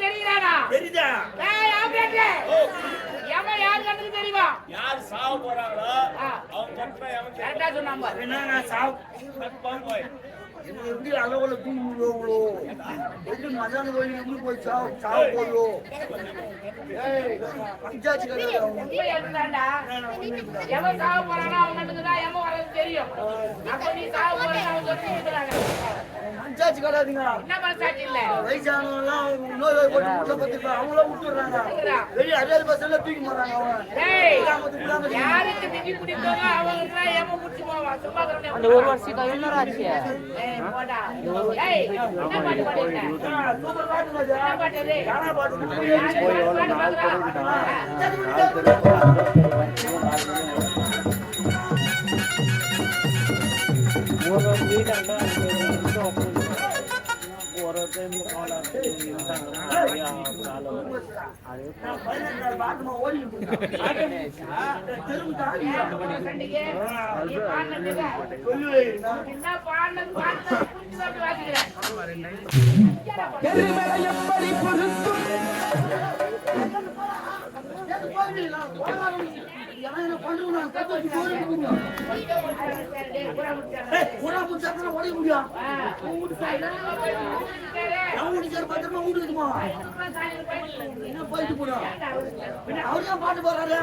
தெரியுதாடா? தெரியுதா? யாரு கண்ணுக்கு தெரியுமா? யார் சாவ போறாங்களோ அவங்க கரெக்டா எவன் போய் எப்படி அளவுல தூங்குவோங்களோ எப்படி மதான கோயில் எப்படி போய் சாவு சாவு உண்மை அதுதான்டா. எவன் சாவ போறானோ அவன் கண்ணுக்கு தான் எவன் வர்றது தெரியும். அப்ப நீ சாவ போறேன்னு அவன் சொல்லி கிடையாதுங்க மனசாட்சி இல்ல? வயசானவங்க எல்லாம் நோய் போட்டு முட்டை பத்து அவங்கள விட்டுறாங்க வெளியே அரியாதி பஸ்ல தூக்கி இல்லாம இல்லாம யாருக்கு பிடிப்பாங்க அவங்களுக்கு தான் எவன் முடிச்சு போவான் சும்மா அந்த ஒரு வருஷம் என்ன ஆச்சு ஏய், போடா. ஏய், என்ன பாட்டு பாடிட்ட? சூப்பர் என்ன பாட்டு அது? கானா பாட்டு யாரு என்ன பாட்டு போறாரு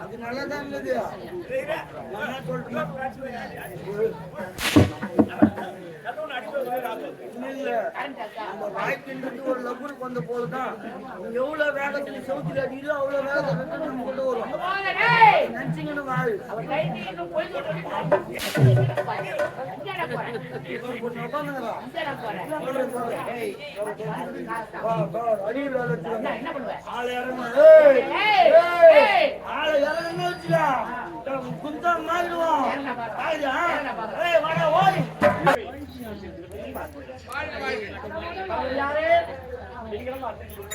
அது நல்லதான் இல்லது நான் சொல்றேன் இல்ல லகுருக்கு வந்த போதுதான் நீ எவ்வளவு வேகத்துல செவுத்துல அடிக்கிறோ அவ்வளவு வேகத்தை நம்ம கொண்டு வரும். நினைச்சீங்கன்னு வாழ். கைக்கு இன்னும்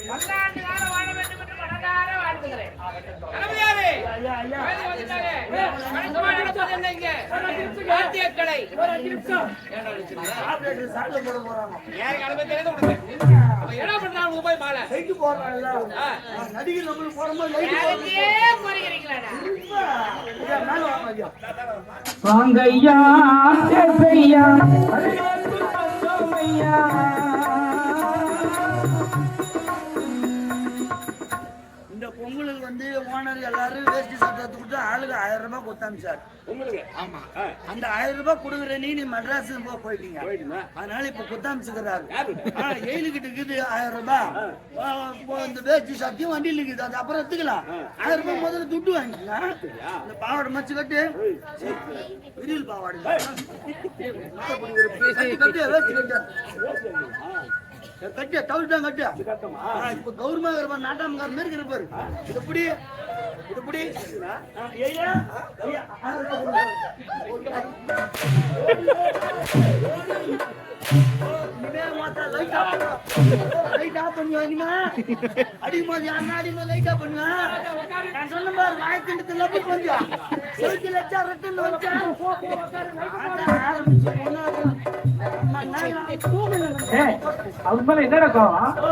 பல்லாண்டு காலம் வாழ வேண்டும் என்று மனதார வாழ்த்துகிறேன். தலைமையாரே, என்ன இங்க? போய் மாலை? நடிகர் நம்மளுக்கு போறோம் ஐயா, ஐயா. இந்த பொங்கலுக்கு வந்து ஓனர் எல்லாரும் வேஸ்ட் கொடுத்து ஆளுக்கு ஆயிரம் ரூபாய் கொடுத்தாமிச்சார் உங்களுக்கு ஆமா. அந்த ஆயிரம் ரூபாய் கொடுக்குற நீ நீ மெட்ராஸ் போ போயிட்டீங்க. அதனால இப்ப குத்தாமிச்சுக்கிறாரு யாரு? எயிலுக்கிட்ட இருக்குது ஆயிரம் ரூபாய். இந்த வேஷ்டி சத்தியம் வண்டியில் இருக்குது. அது அப்புறம் எடுத்துக்கலாம். ஆயிரம் ரூபாய் முதல்ல துட்டு வாங்கிக்கலாம் இந்த பாவாடை மச்சு கட்டு. விரில் பாவாடை. கட்டு, வேஷ்டி கட்டு. கட்டு டவுல் தான் கட்டு ஆ, இப்ப கௌரவமாக இருப்பார் நாட்டாமக்கார மாதிரி இருப்பாரு இது எப்படி? இது எப்படி? அடிக்கும்போது யாருன்னா அடிக்கும்போது லைட் ஆஃப் பண்ணுவேன் நான் சொன்ன பாரு வாய்க்கிண்டத்துல லப்பு கொஞ்சம்? ஆரம்பிச்சு அம்மா, நான் தூங்கணும். அது மேல என்னடா கோவம் ஓ,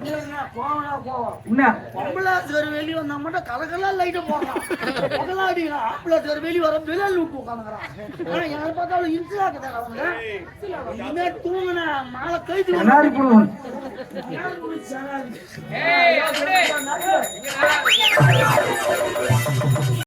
இல்லைங்க, போவனா போவோம் என்ன பொம்பளாசுகர் வெளியே வந்தா மட்டும் கலக்கெல்லாம் லைட்டை போடுறான் பகலாம் அடிக்கிறான் ஆம்பளாசுகர் வெளியே வர விரல் விட்டு உட்காந்துக்கிறான் ஆனா யாரை பார்த்தாலும் இன்சுலாக்குதான் அவங்க இனிமே தூங்குன மாலை கைது கண்ணாடி